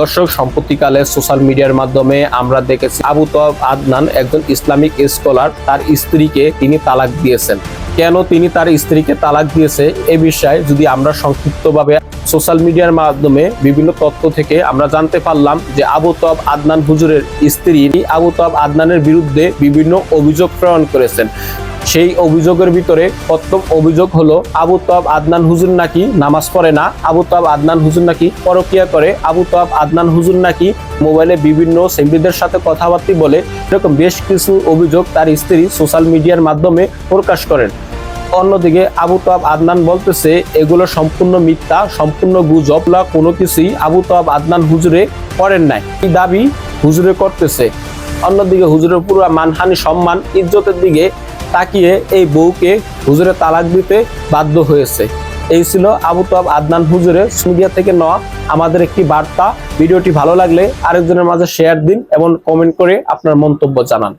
দর্শক সম্প্রতিকালে সোশ্যাল মিডিয়ার মাধ্যমে আমরা দেখেছি আবু তব আদনান একজন ইসলামিক স্কলার, তার স্ত্রীকে তিনি তালাক দিয়েছেন। কেন তিনি তার স্ত্রীকে তালাক দিয়েছে এ বিষয়ে যদি আমরা সংক্ষিপ্তভাবে সোশ্যাল মিডিয়ার মাধ্যমে বিভিন্ন তথ্য থেকে আমরা জানতে পারলাম যে আবু তব আদনান হুজুরের স্ত্রী, আবু তব আদনানের বিরুদ্ধে বিভিন্ন অভিযোগ প্রেরণ করেছেন। সেই অভিযোগের ভিতরে প্রথম অভিযোগ হলো আবু তব আদনান হুজুর নাকি নামাজ পড়ে না? আবু তব আদনান হুজুর নাকি পরকিয়া করে? আবু তব আদনান হুজুর নাকি মোবাইলে বিভিন্ন সেমরিদের সাথে কথাবার্তা বলে? এরকম বেশ কিছু অভিযোগ তার স্ত্রী সোশ্যাল মিডিয়ার মাধ্যমে প্রকাশ করেন। অন্যদিকে আবু তাব আদনান বলতেছে, এগুলো সম্পূর্ণ মিথ্যা, সম্পূর্ণ গুজব। কোনো কিছুই আবু তাব আদনান হুজুরে করেন নাই। এই দাবি হুজুরে করতেছে। অন্যদিকে হুজুরের পুরো মানহানি সম্মান, ইজ্জতের দিকে তাকিয়ে এই বউকে হুজুরে তালাক দিতে বাধ্য হয়েছে। এই ছিল আবু তাব আদনান হুজুরে মিডিয়া থেকে নেওয়া আমাদের একটি বার্তা। ভিডিওটি ভালো লাগলে আরেকজনের মাঝে শেয়ার দিন এবং কমেন্ট করে আপনার মন্তব্য জানান।